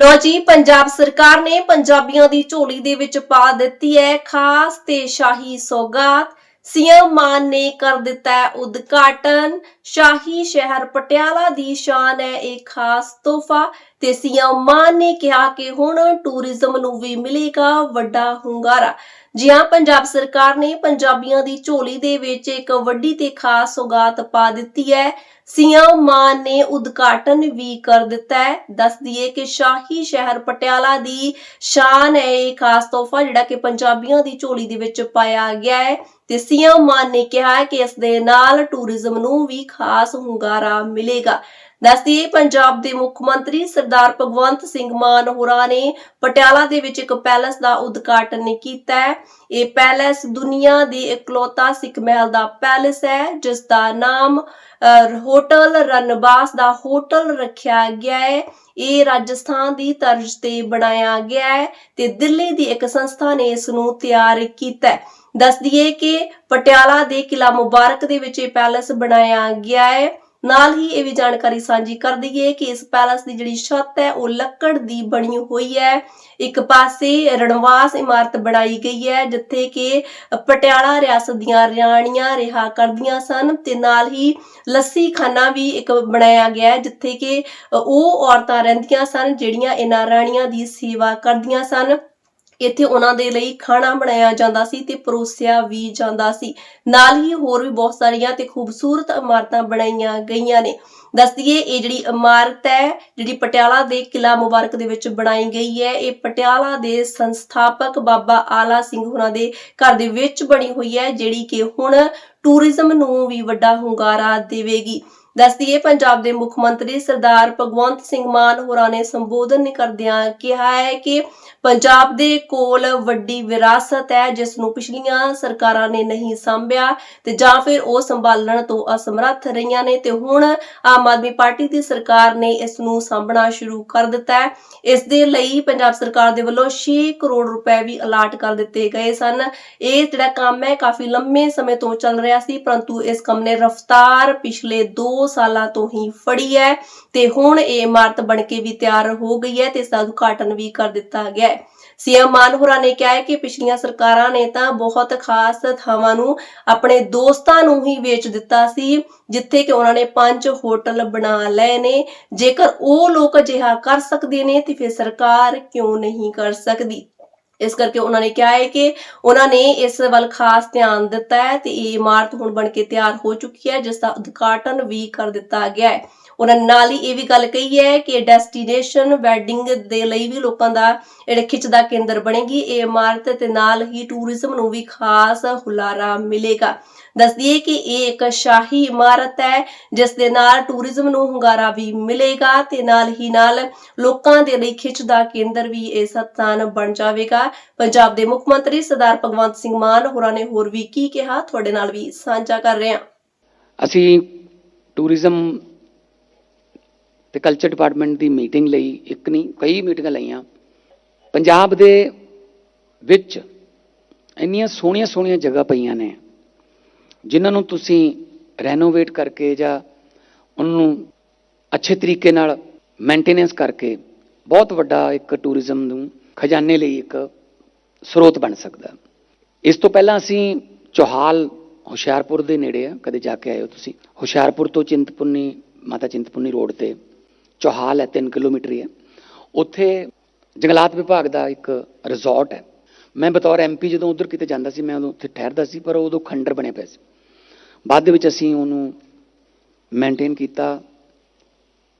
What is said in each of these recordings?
ਲੋ ਜੀ, ਪੰਜਾਬ ਸਰਕਾਰ ਨੇ ਪੰਜਾਬੀਆਂ ਦੀ ਝੋਲੀ ਦੇ ਵਿੱਚ ਪਾ ਦਿੱਤੀ ਹੈ ਖਾਸ ਤੇ ਸ਼ਾਹੀ ਸੌਗਾਤ। ਸੀਐਮ ਮਾਨ ਨੇ ਕਰ ਦਿੱਤਾ ਹੈ ਉਦਘਾਟਨ। ਸ਼ਾਹੀ ਸ਼ਹਿਰ ਪਟਿਆਲਾ ਦੀ ਸ਼ਾਨ ਹੈ, ਇਹ ਖਾਸ ਤੋਹਫਾ। ਤੇ ਸੀਐਮ ਮਾਨ ਨੇ ਕਿਹਾ ਕਿ ਹੁਣ ਟੂਰਿਜ਼ਮ ਨੂੰ ਵੀ ਮਿਲੇਗਾ ਵੱਡਾ ਹੁੰਗਾਰਾ। ਜੀ ਹਾਂ, ਪੰਜਾਬ ਸਰਕਾਰ ਨੇ ਪੰਜਾਬੀਆਂ ਦੀ ਝੋਲੀ ਦੇ ਵਿੱਚ ਇੱਕ ਵੱਡੀ ਤੇ ਖਾਸ ਸੌਗਾਤ ਪਾ ਦਿੱਤੀ ਹੈ। ਸੀਐਮ ਮਾਨ ਨੇ ਉਦਘਾਟਨ ਵੀ ਕਰ ਦਿੱਤਾ ਹੈ। ਦੱਸ ਦਈਏ ਕਿ ਸ਼ਾਹੀ ਸ਼ਹਿਰ ਪਟਿਆਲਾ ਦੀ ਸ਼ਾਨ ਹੈ। ਇਹ ਖਾਸ ਤੋਹਫਾ ਜਿਹੜਾ ਕਿ ਪੰਜਾਬੀਆਂ ਦੀ ਝੋਲੀ ਦੇ ਵਿੱਚ ਪਾਇਆ ਗਿਆ ਹੈ। ਤੇ ਸੀਐਮ ਮਾਨ ਨੇ ਕਿਹਾ ਕਿ ਇਸ ਦੇ ਨਾਲ ਟੂਰਿਜ਼ਮ ਨੂੰ ਵੀ ਖਾਸ ਹੁੰਗਾਰਾ ਮਿਲੇਗਾ। ਦੱਸਦੀਏ ਪੰਜਾਬ ਦੇ ਮੁੱਖ ਮੰਤਰੀ ਸਰਦਾਰ ਭਗਵੰਤ ਸਿੰਘ ਮਾਨ ਹੋਰਾਂ ਨੇ ਪਟਿਆਲਾ ਦੇ ਵਿੱਚ ਇੱਕ ਪੈਲਸ ਦਾ ਉਦਘਾਟਨ ਕੀਤਾ ਹੈ। ਇਹ ਪੈਲਸ ਦੁਨੀਆ ਦੀ ਇਕਲੌਤਾ ਸਿੱਖ ਮਹਿਲ ਦਾ ਪੈਲਸ ਹੈ, ਜਿਸ ਦਾ ਨਾਮ ਹੋਟਲ ਰਨਬਾਸ ਦਾ ਹੋਟਲ ਰੱਖਿਆ ਗਿਆ ਹੈ। ਇਹ ਰਾਜਸਥਾਨ ਦੀ ਤਰਜ਼ ਤੇ ਬਣਾਇਆ ਗਿਆ ਹੈ ਤੇ ਦਿੱਲੀ ਦੀ ਇੱਕ ਸੰਸਥਾ ਨੇ ਇਸ ਨੂੰ ਤਿਆਰ ਕੀਤਾ ਹੈ। ਦੱਸ ਦਈਏ ਕਿ ਪਟਿਆਲਾ ਦੇ ਕਿਲਾ ਮੁਬਾਰਕ ਦੇ ਵਿੱਚ ਇਹ ਪੈਲਸ ਬਣਾਇਆ ਗਿਆ ਹੈ। ਨਾਲ ਹੀ ਇਹ ਵੀ ਜਾਣਕਾਰੀ ਸਾਂਝੀ ਕਰ ਦਈਏ ਕਿ ਇਸ ਪੈਲਸ ਦੀ ਜਿਹੜੀ ਛੱਤ ਹੈ, ਉਹ ਲੱਕੜ ਦੀ ਬਣੀ ਹੋਈ ਹੈ। ਇੱਕ ਪਾਸੇ ਰਣਵਾਸ ਇਮਾਰਤ ਬਣਾਈ ਗਈ ਹੈ, ਜਿੱਥੇ ਕਿ ਪਟਿਆਲਾ ਰਿਆਸਤ ਦੀਆਂ ਰਾਣੀਆਂ ਰਿਹਾ ਕਰਦੀਆਂ ਸਨ ਤੇ ਨਾਲ ਹੀ ਲੱਸੀ ਖਾਨਾ ਵੀ ਇੱਕ ਬਣਾਇਆ ਗਿਆ ਹੈ, ਜਿੱਥੇ ਕਿ ਉਹ ਔਰਤਾਂ ਰਹਿੰਦੀਆਂ ਸਨ, ਜਿਹੜੀਆਂ ਇਹਨਾਂ ਰਾਣੀਆਂ ਦੀ ਸੇਵਾ ਕਰਦੀਆਂ ਸਨ। ਇੱਥੇ ਉਹਨਾਂ ਦੇ ਲਈ ਖਾਣਾ ਬਣਾਇਆ ਜਾਂਦਾ ਸੀ ਤੇ ਪਰੋਸਿਆ ਵੀ ਜਾਂਦਾ ਸੀ। ਨਾਲ ਹੀ ਹੋਰ ਵੀ ਬਹੁਤ ਸਾਰੀਆਂ ਤੇ ਖੂਬਸੂਰਤ ਇਮਾਰਤਾਂ ਬਣਾਈਆਂ ਗਈਆਂ ਨੇ। ਦੱਸ ਦਈਏ, ਇਹ ਜਿਹੜੀ ਇਮਾਰਤ ਹੈ, ਜਿਹੜੀ ਪਟਿਆਲਾ ਦੇ ਕਿਲਾ ਮੁਬਾਰਕ ਦੇ ਵਿੱਚ ਬਣਾਈ ਗਈ ਹੈ, ਇਹ ਪਟਿਆਲਾ ਦੇ ਸੰਸਥਾਪਕ ਬਾਬਾ ਆਲਾ ਸਿੰਘ ਹੋਰਾਂ ਦੇ ਘਰ ਦੇ ਵਿੱਚ ਬਣੀ ਹੋਈ ਹੈ, ਜਿਹੜੀ ਕਿ ਹੁਣ ਟੂਰਿਜ਼ਮ ਨੂੰ ਵੀ ਵੱਡਾ ਹੁੰਗਾਰਾ ਦੇਵੇਗੀ। ਦੱਸਦੀਏ ਪੰਜਾਬ ਦੇ ਮੁੱਖ ਮੰਤਰੀ ਸਰਦਾਰ ਭਗਵੰਤ ਸਿੰਘ ਮਾਨ ਹੋਰਾਂ ਨੇ ਸੰਬੋਧਨ ਕਰਦਿਆਂ ਕਿਹਾ ਹੈ ਕਿ ਪੰਜਾਬ ਦੇ ਕੋਲ ਵੱਡੀ ਵਿਰਾਸਤ ਹੈ, ਜਿਸ ਨੂੰ ਪਿਛਲੀਆਂ ਸਰਕਾਰਾਂ ਨੇ ਨਹੀਂ ਸੰਭਿਆ ਤੇ ਜਾਂ ਫਿਰ ਉਹ ਸੰਭਾਲਣ ਤੋਂ ਅਸਮਰੱਥ ਰਹੀਆਂ ਨੇ ਤੇ ਹੁਣ ਆਮ ਆਦਮੀ ਪਾਰਟੀ ਦੀ ਸਰਕਾਰ ਨੇ ਇਸ ਨੂੰ ਸਾਂਭਣਾ ਸ਼ੁਰੂ ਕਰ ਦਿੱਤਾ ਹੈ। ਇਸ ਦੇ ਲਈ ਪੰਜਾਬ ਸਰਕਾਰ ਦੇ ਵੱਲੋਂ 6 ਕਰੋੜ ਰੁਪਏ ਵੀ ਅਲਾਟ ਕਰ ਦਿੱਤੇ ਗਏ ਸਨ। ਇਹ ਜਿਹੜਾ ਕੰਮ ਹੈ, ਕਾਫੀ ਲੰਮੇ ਸਮੇਂ ਤੋਂ ਚੱਲ ਰਿਹਾ ਸੀ, ਪਰੰਤੂ ਇਸ ਕੰਮ ਨੇ ਰਫ਼ਤਾਰ ਪਿਛਲੇ 2 ਸਾਲਾਂ ਤੋਂ ਹੀ ਫੜੀ ਹੈ ਤੇ ਹੁਣ ਇਹ ਇਮਾਰਤ ਬਣ ਕੇ ਵੀ ਤਿਆਰ ਹੋ ਗਈ ਹੈ ਤੇ ਇਸ ਦਾ ਉਦਘਾਟਨ ਵੀ ਕਰ ਦਿੱਤਾ ਗਿਆ ਹੈ। ਸੀਐਮ ਮਾਨ ਨੇ ਕਿਹਾ ਹੈ ਕਿ ਪਿਛਲੀਆਂ ਸਰਕਾਰਾਂ ਨੇ ਤਾਂ ਬਹੁਤ ਖਾਸ ਥਾਵਾਂ ਨੂੰ ਆਪਣੇ ਦੋਸਤਾਂ ਨੂੰ ਹੀ ਵੇਚ ਦਿੱਤਾ ਸੀ, ਜਿੱਥੇ ਕਿ ਉਹਨਾਂ ਨੇ ਪੰਜ ਹੋਟਲ ਬਣਾ ਲਏ ਨੇ। ਜੇਕਰ ਉਹ ਲੋਕ ਅਜਿਹਾ ਕਰ ਸਕਦੇ ਨੇ ਤੇ ਫਿਰ ਸਰਕਾਰ ਕਿਉਂ ਨਹੀਂ ਕਰ ਸਕਦੀ? ਇਸ ਕਰਕੇ ਉਹਨਾਂ ਨੇ ਕਿਹਾ ਹੈ ਕਿ ਉਹਨਾਂ ਨੇ ਇਸ ਵੱਲ ਖਾਸ ਧਿਆਨ ਦਿੱਤਾ ਹੈ ਤੇ ਇਹ ਇਮਾਰਤ ਹੁਣ ਬਣ ਕੇ ਤਿਆਰ ਹੋ ਚੁੱਕੀ ਹੈ, ਜਿਸ ਦਾ ਉਦਘਾਟਨ ਵੀ ਕਰ ਦਿੱਤਾ ਗਿਆ ਹੈ। ਉਹਨਾਂ ਨਾਲ ਹੀ ਇਹ ਵੀ ਗੱਲ ਕਹੀ ਹੈ ਕਿ ਡੈਸਟੀਨੇਸ਼ਨ ਵੈਡਿੰਗ ਦੇ ਲਈ ਵੀ ਲੋਕਾਂ ਦਾ ਜਿਹੜੇ ਖਿੱਚ ਦਾ ਕੇਂਦਰ ਬਣੇਗੀ, ਇਹ ਇਮਾਰਤ ਤੇ ਨਾਲ ਹੀ ਟੂਰਿਜ਼ਮ ਨੂੰ ਵੀ ਖਾਸ ਹੁਲਾਰਾ ਮਿਲੇਗਾ। ਦੱਸ ਕਿ ਇਹ ਇੱਕ ਸ਼ਾਹੀ ਇਮਾਰਤ ਹੈ, ਜਿਸ ਦੇ ਨਾਲ ਟੂਰਿਜ਼ਮ ਨੂੰ ਹੁੰਗਾਰਾ ਵੀ ਮਿਲੇਗਾ ਤੇ ਨਾਲ ਹੀ ਨਾਲ ਲੋਕਾਂ ਦੇ ਲਈ ਖਿੱਚ ਦਾ ਕੇਂਦਰ ਵੀ ਇਹ ਸਥਾਨ ਬਣ ਜਾਵੇਗਾ। ਪੰਜਾਬ ਦੇ ਮੁੱਖ ਮੰਤਰੀ ਸਰਦਾਰ ਭਗਵੰਤ ਸਿੰਘ ਮਾਨ ਹੋਰਾਂ ਨੇ ਹੋਰ ਵੀ ਕੀ ਕਿਹਾ? ਤੁਹਾਡੇ ਨਾਲ ਵੀ ਸਾਂਝਾ ਕਰ ਰਹੇ ਹਾਂ। ਅਸੀਂ ਟੂਰਿਜ਼ਮ ਤੇ ਕਲਚਰ ਡਿਪਾਰਟਮੈਂਟ ਦੀ ਮੀਟਿੰਗ ਲਈ ਇੱਕ ਨਹੀਂ, ਕਈ ਮੀਟਿੰਗਾਂ ਲਈਆਂ। ਪੰਜਾਬ ਦੇ ਵਿੱਚ ਇੰਨੀਆਂ ਸੋਹਣੀਆਂ ਸੋਹਣੀਆਂ ਜਗ੍ਹਾ ਪਈਆਂ ਨੇ, ਜਿਨ੍ਹਾਂ ਨੂੰ ਤੁਸੀਂ ਰੈਨੋਵੇਟ ਕਰਕੇ ਜਾਂ ਉਹਨਾਂ ਨੂੰ ਅੱਛੇ ਤਰੀਕੇ ਨਾਲ ਮੇਨਟੇਨੈਂਸ ਕਰਕੇ ਬਹੁਤ ਵੱਡਾ ਇੱਕ ਟੂਰਿਜ਼ਮ ਨੂੰ ਖਜ਼ਾਨੇ ਲਈ ਇੱਕ ਸਰੋਤ ਬਣ ਸਕਦਾ ਇਸ ਤੋਂ ਪਹਿਲਾਂ ਅਸੀਂ ਚੋਹਾਲ, ਹੁਸ਼ਿਆਰਪੁਰ ਦੇ ਨੇੜੇ ਆ, ਕਦੇ ਜਾ ਕੇ ਆਏ ਹੋ ਤੁਸੀਂ? ਹੁਸ਼ਿਆਰਪੁਰ ਤੋਂ ਚਿੰਤਪੁਰਨੀ, ਮਾਤਾ ਚਿੰਤਪੁਰਨੀ ਰੋਡ ਤੇ। ਚੋਹਾਲ ਹੈ 3 ਕਿਲੋਮੀਟਰ ਹੀ ਹੈ। ਉੱਥੇ ਜੰਗਲਾਤ ਵਿਭਾਗ ਦਾ ਇੱਕ ਰਿਜ਼ੋਰਟ ਹੈ। ਮੈਂ ਬਤੌਰ ਐਮਪੀ ਜਦੋਂ ਉਧਰ ਕਿਤੇ ਜਾਂਦਾ ਸੀ, ਮੈਂ ਉਦੋਂ ਉੱਥੇ ਠਹਿਰਦਾ ਸੀ, ਪਰ ਉਦੋਂ ਖੰਡਰ ਬਣੇ ਪਏ ਸੀ। ਬਾਅਦ ਦੇ ਵਿੱਚ ਅਸੀਂ ਉਹਨੂੰ ਮੇਨਟੇਨ ਕੀਤਾ।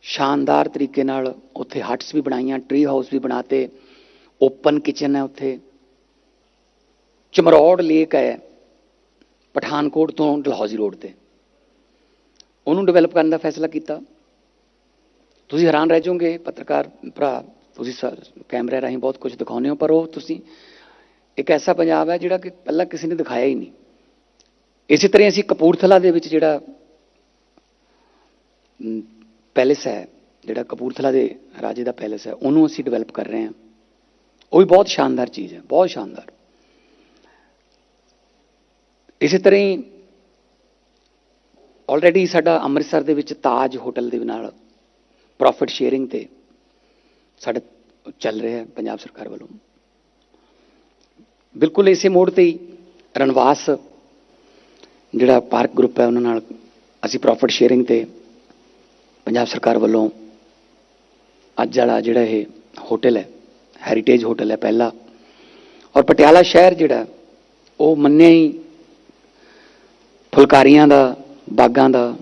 ਸ਼ਾਨਦਾਰ ਤਰੀਕੇ ਨਾਲ ਉੱਥੇ ਹਟਸ ਵੀ ਬਣਾਈਆਂ ਟਰੀ ਹਾਊਸ ਵੀ ਬਣਾਤੇ। ਓਪਨ ਕਿਚਨ ਹੈ ਉੱਥੇ। ਚਮਰੌੜ ਲੇਕ ਹੈ, ਪਠਾਨਕੋਟ ਤੋਂ ਡਲਹੌਜ਼ੀ ਰੋਡ ਤੇ। ਉਹਨੂੰ ਡਿਵੈਲਪ ਕਰਨ ਦਾ ਫੈਸਲਾ ਕੀਤਾ। ਤੁਸੀਂ ਹੈਰਾਨ ਰਹਿ ਜਾਓਗੇ, ਪੱਤਰਕਾਰ ਭਰਾ, ਤੁਸੀਂ ਸ- ਕੈਮਰੇ ਰਾਹੀਂ ਬਹੁਤ ਕੁਝ ਦਿਖਾਉਂਦੇ ਹੋ, ਪਰ ਉਹ ਤੁਸੀਂ, ਇੱਕ ਐਸਾ ਪੰਜਾਬ ਹੈ ਜਿਹੜਾ ਕਿ ਪਹਿਲਾਂ ਕਿਸੇ ਨੇ ਦਿਖਾਇਆ ਹੀ ਨਹੀਂ। ਇਸੇ ਤਰ੍ਹਾਂ ਅਸੀਂ ਕਪੂਰਥਲਾ ਦੇ ਵਿੱਚ ਜਿਹੜਾ ਪੈਲੇਸ ਹੈ, ਜਿਹੜਾ ਕਪੂਰਥਲਾ ਦੇ ਰਾਜੇ ਦਾ ਪੈਲੇਸ ਹੈ, ਉਹਨੂੰ ਅਸੀਂ ਡਿਵੈਲਪ ਕਰ ਰਹੇ ਹਾਂ। ਉਹ ਵੀ ਬਹੁਤ ਸ਼ਾਨਦਾਰ ਚੀਜ਼ ਹੈ, ਬਹੁਤ ਸ਼ਾਨਦਾਰ। ਇਸੇ ਤਰ੍ਹਾਂ ਹੀ ਆਲਰੇਡੀ ਸਾਡਾ ਅੰਮ੍ਰਿਤਸਰ ਦੇ ਵਿੱਚ ਤਾਜ ਹੋਟਲ ਦੇ ਨਾਲ ਪ੍ਰੋਫਿਟ ਸ਼ੇਅਰਿੰਗ ਤੇ ਸਾਡਾ ਚੱਲ ਰਿਹਾ ਹੈ ਪੰਜਾਬ ਸਰਕਾਰ ਵੱਲੋਂ। ਬਿਲਕੁਲ ਇਸੇ ਮੋੜ ਤੇ ਹੀ ਰਣਵਾਸ ਜਿਹੜਾ ਪਾਰਕ ਗਰੁੱਪ ਹੈ, ਉਹਨਾਂ ਨਾਲ ਅਸੀਂ ਪ੍ਰੋਫਿਟ ਸ਼ੇਅਰਿੰਗ ਤੇ ਪੰਜਾਬ ਸਰਕਾਰ ਵੱਲੋਂ ਅੱਜ ਵਾਲਾ ਜਿਹੜਾ ਇਹ ਹੋਟਲ ਹੈ ਹੈਰੀਟੇਜ ਹੋਟਲ ਹੈ ਪਹਿਲਾ। ਔਰ ਪਟਿਆਲਾ ਸ਼ਹਿਰ ਜਿਹੜਾ, ਉਹ ਮੰਨਿਆ ਹੀ ਫੁਲਕਾਰੀਆਂ ਦਾ, ਬਾਗਾਂ ਦਾ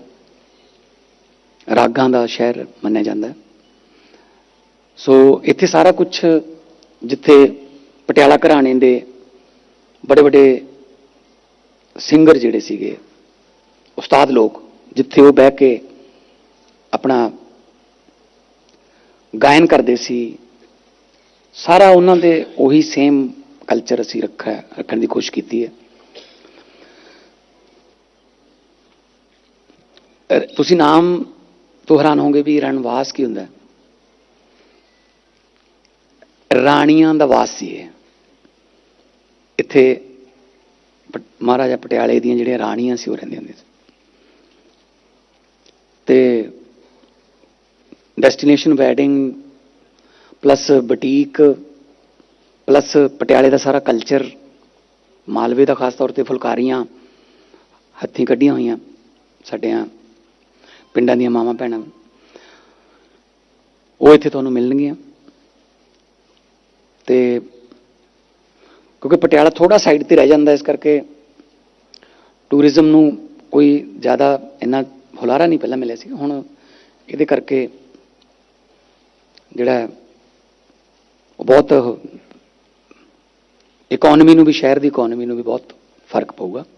ਰਾਗਾਂ ਦਾ ਸ਼ਹਿਰ ਮੰਨਿਆ ਜਾਂਦਾ ਸੋ ਇੱਥੇ ਸਾਰਾ ਕੁਝ ਜਿੱਥੇ ਪਟਿਆਲਾ ਘਰਾਣੇ ਦੇ ਬੜੇ ਵੱਡੇ ਸਿੰਗਰ ਜਿਹੜੇ ਸੀਗੇ, ਉਸਤਾਦ ਲੋਕ, ਜਿੱਥੇ ਉਹ ਬਹਿ ਕੇ ਆਪਣਾ ਗਾਇਨ ਕਰਦੇ ਸੀ, ਸਾਰਾ ਉਹਨਾਂ ਦੇ ਉਹੀ ਸੇਮ ਕਲਚਰ ਅਸੀਂ ਰੱਖਿਆ, ਰੱਖਣ ਦੀ ਕੋਸ਼ਿਸ਼ ਕੀਤੀ ਹੈ। ਤੁਸੀਂ ਨਾਮ ਤੋਂ ਹੈਰਾਨ ਹੋਗੇ ਵੀ ਰਣਵਾਸ ਕੀ ਹੁੰਦਾ? ਰਾਣੀਆਂ ਦਾ ਵਾਸ ਸੀ ਇਹ। ਇੱਥੇ ਪ- ਮਹਾਰਾਜਾ ਪਟਿਆਲੇ ਦੀਆਂ ਜਿਹੜੀਆਂ ਰਾਣੀਆਂ ਸੀ ਉਹ ਰਹਿੰਦੀਆਂ ਹੁੰਦੀਆਂ ਸੀ। ਤੇ destination wedding plus boutique plus ਪਟਿਆਲੇ ਦਾ ਸਾਰਾ ਕਲਚਰ ਮਾਲਵੇ ਦਾ ਖਾਸ ਤੌਰ ਤੇ ਫੁਲਕਾਰੀਆਂ ਹੱਥੀਂ ਕੱਢੀਆਂ ਹੋਈਆਂ ਸਾਡਿਆਂ ਪਿੰਡਾਂ ਦੀਆਂ ਮਾਵਾਂ ਭੈਣਾਂ ਉਹ ਇੱਥੇ ਤੁਹਾਨੂੰ ਮਿਲਣਗੀਆਂ। ਤੇ ਕਿਉਂਕਿ ਪਟਿਆਲਾ ਥੋੜਾ ਸਾਈਡ ਤੇ ਰਹਿ ਜਾਂਦਾ ਇਸ ਕਰਕੇ ਟੂਰਿਜ਼ਮ ਨੂੰ ਕੋਈ ਜ਼ਿਆਦਾ ਇੰਨਾ ਹੁਲਾਰਾ ਨਹੀਂ ਪਹਿਲਾਂ ਮਿਲਿਆ ਸੀ। ਹੁਣ ਇਹਦੇ ਕਰਕੇ ਜਿਹੜਾ ਉਹ ਬਹੁਤ ਇਕਨੋਮੀ ਨੂੰ ਵੀ, ਸ਼ਹਿਰ ਦੀ ਇਕਨੋਮੀ ਨੂੰ ਵੀ ਬਹੁਤ ਫ਼ਰਕ ਪਊਗਾ।